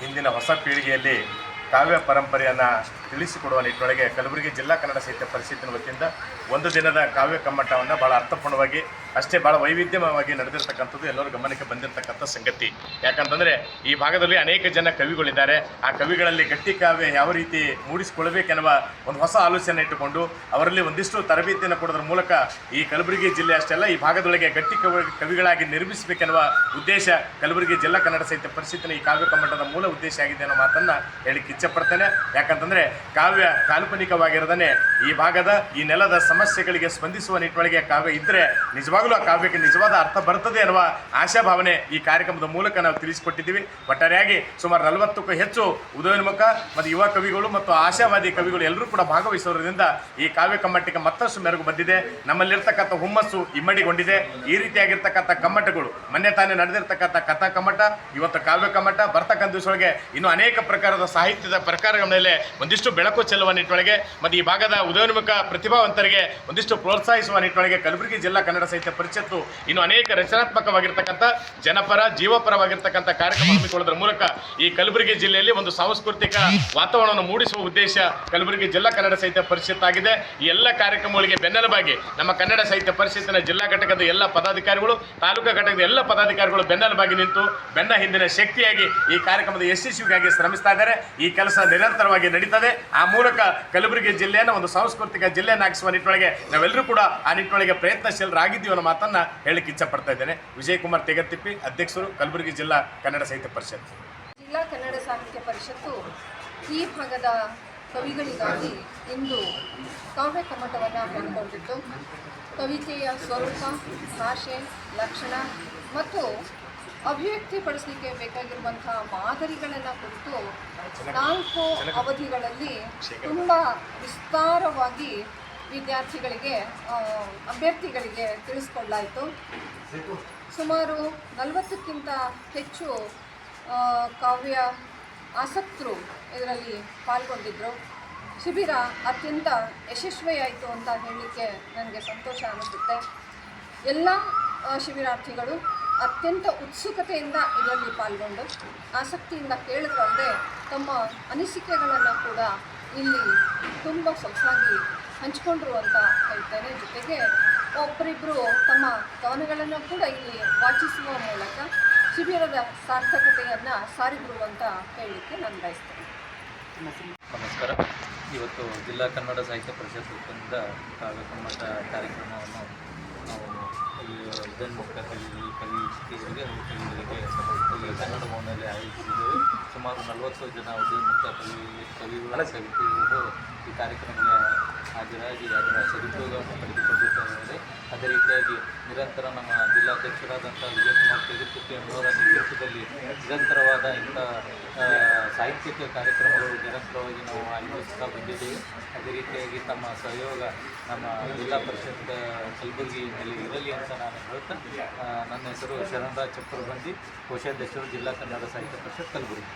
ಇಂದಿನ ಹೊಸ ಪೀಳಿಗೆಯಲ್ಲಿ ಕಾವ್ಯ ಪರಂಪರೆಯನ್ನು ತಿಳಿಸಿಕೊಡುವ ನಿಟ್ಟಿನೊಳಗೆ ಕಲಬುರಗಿ ಜಿಲ್ಲಾ ಕನ್ನಡ ಸಾಹಿತ್ಯ ಪರಿಷತ್ತಿನ ವತಿಯಿಂದ ಒಂದು ದಿನದ ಕಾವ್ಯ ಕಮ್ಮಟವನ್ನು ಭಾಳ ಅರ್ಥಪೂರ್ಣವಾಗಿ ಅಷ್ಟೇ ಭಾಳ ವೈವಿಧ್ಯಮಯವಾಗಿ ನಡೆದಿರ್ತಕ್ಕಂಥದ್ದು ಎಲ್ಲರೂ ಗಮನಕ್ಕೆ ಬಂದಿರತಕ್ಕಂಥ ಸಂಗತಿ. ಯಾಕಂತಂದರೆ ಈ ಭಾಗದಲ್ಲಿ ಅನೇಕ ಜನ ಕವಿಗಳಿದ್ದಾರೆ. ಆ ಕವಿಗಳಲ್ಲಿ ಗಟ್ಟಿ ಕಾವ್ಯ ಯಾವ ರೀತಿ ಮೂಡಿಸಿಕೊಳ್ಬೇಕೆನ್ನುವ ಒಂದು ಹೊಸ ಆಲೋಚನೆ ಇಟ್ಟುಕೊಂಡು ಅವರಲ್ಲಿ ಒಂದಿಷ್ಟು ತರಬೇತಿಯನ್ನು ಕೊಡೋದ್ರ ಮೂಲಕ ಈ ಕಲಬುರಗಿ ಜಿಲ್ಲೆ ಅಷ್ಟೆಲ್ಲ ಈ ಭಾಗದೊಳಗೆ ಗಟ್ಟಿ ಕವಿ, ಕವಿಗಳಾಗಿ ನಿರ್ಮಿಸಬೇಕೆನ್ನುವ ಉದ್ದೇಶ ಕಲಬುರಗಿ ಜಿಲ್ಲಾ ಕನ್ನಡ ಸಾಹಿತ್ಯ ಪರಿಷತ್ತಿನ ಈ ಕಾವ್ಯ ಕಮ್ಮಟದ ಮೂಲ ಉದ್ದೇಶ ಆಗಿದೆ ಅನ್ನೋ ಮಾತನ್ನು ಹೇಳಿಕ್ಕೆ ಇಚ್ಛಪಡ್ತೇನೆ. ಯಾಕಂತಂದರೆ ಕಾವ್ಯ ಕಾಲ್ಪನಿಕವಾಗಿರದೇ ಈ ಭಾಗದ ಈ ನೆಲದ ಸಮಸ್ಯೆಗಳಿಗೆ ಸ್ಪಂದಿಸುವ ನಿಟ್ಟಿನೊಳಗೆ ಕಾವ್ಯ ಇದ್ದರೆ ನಿಜವಾಗಲೂ ಆ ಕಾವ್ಯಕ್ಕೆ ನಿಜವಾದ ಅರ್ಥ ಬರ್ತದೆ ಅನ್ನುವ ಆಶಾಭಾವನೆ ಈ ಕಾರ್ಯಕ್ರಮದ ಮೂಲಕ ನಾವು ತಿಳಿಸಿಕೊಟ್ಟಿದ್ದೀವಿ. ಒಟ್ಟಾರೆಯಾಗಿ ಸುಮಾರು ನಲವತ್ತಕ್ಕೂ ಹೆಚ್ಚು ಉದಯೋನ್ಮುಖ ಮತ್ತು ಯುವ ಕವಿಗಳು ಮತ್ತು ಆಶಾವಾದಿ ಕವಿಗಳು ಎಲ್ಲರೂ ಕೂಡ ಭಾಗವಹಿಸೋದ್ರಿಂದ ಈ ಕಾವ್ಯ ಕಮ್ಮಟ್ಟಿಗೆ ಮತ್ತಷ್ಟು ಮೆರುಗು ಬಂದಿದೆ. ನಮ್ಮಲ್ಲಿರ್ತಕ್ಕಂಥ ಹುಮ್ಮಸ್ಸು ಇಮ್ಮಡಿಗೊಂಡಿದೆ. ಈ ರೀತಿಯಾಗಿರ್ತಕ್ಕಂಥ ಕಮ್ಮಟಗಳು, ಮೊನ್ನೆ ತಾನೇ ನಡೆದಿರ್ತಕ್ಕಂಥ ಕಥಾ ಕಮ್ಮಟ, ಇವತ್ತು ಕಾವ್ಯ ಕಮ್ಮಟ, ಬರ್ತಕ್ಕಂಥ ದಿವಸೊಳಗೆ ಇನ್ನು ಅನೇಕ ಪ್ರಕಾರದ ಸಾಹಿತ್ಯದ ಪ್ರಕಾರಗಳ ಮೇಲೆ ಒಂದಿಷ್ಟು ಬೆಳಕು ಚೆಲ್ಲುವ ನಿಟ್ಟೊಳಗೆ ಮತ್ತು ಈ ಭಾಗದ ಉದಯೋನ್ಮುಖ ಪ್ರತಿಭಾವಂತರಿಗೆ ಒಂದಿಷ್ಟು ಪ್ರೋತ್ಸಾಹಿಸುವ ನಿಟ್ಟೊಳಗೆ ಕಲಬುರಗಿ ಜಿಲ್ಲಾ ಕನ್ನಡ ಸಾಹಿತ್ಯ ಪರಿಷತ್ತು ಇನ್ನು ಅನೇಕ ರಚನಾತ್ಮಕವಾಗಿರ್ತಕ್ಕಂಥ ಜನಪರ, ಜೀವಪರವಾಗಿರ್ತಕ್ಕಂಥ ಕಾರ್ಯಕ್ರಮ ಹಮ್ಮಿಕೊಳ್ಳೋದ್ರ ಮೂಲಕ ಈ ಕಲಬುರಗಿ ಜಿಲ್ಲೆಯಲ್ಲಿ ಒಂದು ಸಾಂಸ್ಕೃತಿಕ ವಾತಾವರಣವನ್ನು ಮೂಡಿಸುವ ಉದ್ದೇಶ ಕಲಬುರಗಿ ಜಿಲ್ಲಾ ಕನ್ನಡ ಸಾಹಿತ್ಯ ಪರಿಷತ್ ಆಗಿದೆ. ಈ ಎಲ್ಲ ಕಾರ್ಯಕ್ರಮಗಳಿಗೆ ಬೆನ್ನೆಲುಬಾಗಿ ನಮ್ಮ ಕನ್ನಡ ಸಾಹಿತ್ಯ ಪರಿಷತ್ತಿನ ಜಿಲ್ಲಾ ಘಟಕದ ಎಲ್ಲ ಪದಾಧಿಕಾರಿಗಳು, ತಾಲೂಕಾ ಘಟಕದ ಎಲ್ಲ ಪದಾಧಿಕಾರಿಗಳು ಬೆನ್ನೆಲುಬಾಗಿ ನಿಂತು ಬೆನ್ನ ಹಿಂದಿನ ಶಕ್ತಿಯಾಗಿ ಈ ಕಾರ್ಯಕ್ರಮದ ಯಶಸ್ವಿಗಾಗಿ ಶ್ರಮಿಸ್ತಾ ಇದ್ದಾರೆ. ಈ ಕೆಲಸ ನಿರಂತರವಾಗಿ ನಡೀತದೆ. ಆ ಮೂಲಕ ಕಲಬುರಗಿ ಜಿಲ್ಲೆಯನ್ನು ಒಂದು ಸಾಂಸ್ಕೃತಿಕ ಜಿಲ್ಲೆಯನ್ನಾಗಿಸುವ ನಿಟ್ಟಿನೊಳಗೆ ನಾವೆಲ್ಲರೂ ಕೂಡ ಆ ನಿಟ್ಟಿನೊಳಗೆ ಪ್ರಯತ್ನಶೀಲರಾಗಿದ್ದೀವಿ ಅನ್ನೋ ಮಾತನ್ನ ಹೇಳಕ್ಕೆ ಇಚ್ಛಪಡ್ತಾ ಇದ್ದೇನೆ. ವಿಜಯಕುಮಾರ್ ತೆಗತ್ತಿಪ್ಪಿ ಅಧ್ಯಕ್ಷರು ಕಲಬುರಗಿ ಜಿಲ್ಲಾ ಕನ್ನಡ ಸಾಹಿತ್ಯ ಪರಿಷತ್. ಜಿಲ್ಲಾ ಕನ್ನಡ ಸಾಹಿತ್ಯ ಪರಿಷತ್ತು ಈ ಭಾಗದ ಕವಿಗಳಿಗಾಗಿ ಇಂದು ಕಾವ್ಯ ಕಮ್ಮಟವನ್ನು ಹಮ್ಮಿಕೊಂಡಿದ್ದು. ಕವಿತೆಯ ಸ್ವರೂಪ ಭಾಷೆ ಲಕ್ಷಣ ಮತ್ತು ಅಭಿವ್ಯಕ್ತಿಪಡಿಸಲಿಕ್ಕೆ ಬೇಕಾಗಿರುವಂತಹ ಮಾದರಿಗಳನ್ನು ಕುರಿತು ನಾಲ್ಕು ಅವಧಿಗಳಲ್ಲಿ ತುಂಬ ವಿಸ್ತಾರವಾಗಿ ವಿದ್ಯಾರ್ಥಿಗಳಿಗೆ ಅಭ್ಯರ್ಥಿಗಳಿಗೆ ತಿಳಿಸ್ಕೊಡ್ಲಾಯಿತು. ಸುಮಾರು ನಲವತ್ತಕ್ಕಿಂತ ಹೆಚ್ಚು ಕಾವ್ಯ ಆಸಕ್ತರು ಇದರಲ್ಲಿ ಪಾಲ್ಗೊಂಡಿದ್ದರು ಶಿಬಿರ ಅತ್ಯಂತ ಯಶಸ್ವಿಯಾಯಿತು ಅಂತ ಹೇಳಲಿಕ್ಕೆ ನನಗೆ ಸಂತೋಷ ಅನಿಸುತ್ತೆ. ಎಲ್ಲ ಶಿಬಿರಾರ್ಥಿಗಳು ಅತ್ಯಂತ ಉತ್ಸುಕತೆಯಿಂದ ಇದರಲ್ಲಿ ಪಾಲ್ಗೊಂಡು, ಆಸಕ್ತಿಯಿಂದ ಕೇಳಿದ್ರಲ್ಲದೆ ತಮ್ಮ ಅನಿಸಿಕೆಗಳನ್ನು ಕೂಡ ಇಲ್ಲಿ ತುಂಬ ಸೊಗಸಾಗಿ ಹಂಚಿಕೊಂಡ್ರು ಅಂತ ಹೇಳ್ತೇನೆ ಜೊತೆಗೆ ಒಬ್ಬರಿಬ್ಬರು ತಮ್ಮ ಕವನಗಳನ್ನು ಕೂಡ ಇಲ್ಲಿ ವಾಚಿಸುವ ಮೂಲಕ ಶಿಬಿರದ ಸಾರ್ಥಕತೆಯನ್ನು ಸಾರಿದ್ರು ಅಂತ ಹೇಳಲಿಕ್ಕೆ ನಾನು ಬಯಸ್ತೇನೆ. ನಮಸ್ಕಾರ. ಇವತ್ತು ಜಿಲ್ಲಾ ಕನ್ನಡ ಸಾಹಿತ್ಯ ಪರಿಷತ್ ವತಿಯಿಂದ ಕಾವ್ಯ ಕಾರ್ಯಕ್ರಮವನ್ನು ನಾವು ಉದಯೋನ್ಮುಖ ಕವಿ ಕವಿಗಳಿಗೆ ಕನ್ನಡ ಭವನದಲ್ಲಿ ಆಯೋಜಿಸಿದ್ದೇವೆ. ಸುಮಾರು ನಲವತ್ತು ಜನ ಉದಯೋನ್ಮುಖ ಕವಿ ಕವಿತೆಗಳು ಈ ಕಾರ್ಯಕ್ರಮಕ್ಕೆ ಹಾಜರಾಗಿ, ಅದರ ಸದುಪಯೋಗವನ್ನು ಪಡೆದುಕೊಂಡಿದ್ದಾರೆ ಅದೇ ರೀತಿಯಾಗಿ ನಿರಂತರ ನಮ್ಮ ಜಿಲ್ಲಾಧ್ಯಕ್ಷರಾದಂಥ ವಿಜಯಕುಮಾರ್ ತೆಗೆದುಕುಟ್ಟಿ ಅವರ ನೇತೃತ್ವದಲ್ಲಿ ನಿರಂತರವಾದ ಇಂಥ ಸಾಹಿತ್ಯಿಕ ಕಾರ್ಯಕ್ರಮಗಳು ನಿರಂತರವಾಗಿ ನಾವು ಆಯೋಜಿಸ್ತಾ ಬಂದಿದ್ದೇವೆ. ಅದೇ ರೀತಿಯಾಗಿ ತಮ್ಮ ಸಹಯೋಗ ನಮ್ಮ ಜಿಲ್ಲಾ ಪರಿಷತ್ ಕಲಬುರಗಿಯಲ್ಲಿ ಇರಲಿ ಅಂತ ನಾನು ಹೇಳ್ತಾ ನನ್ನ ಹೆಸರು ಶರಣರಾಜ್ ಚಕ್ರಬಂದಿ ಕೋಶಾಧ್ಯಕ್ಷರು ಜಿಲ್ಲಾ ಕನ್ನಡ ಸಾಹಿತ್ಯ ಪರಿಷತ್ ಕಲಬುರಗಿ.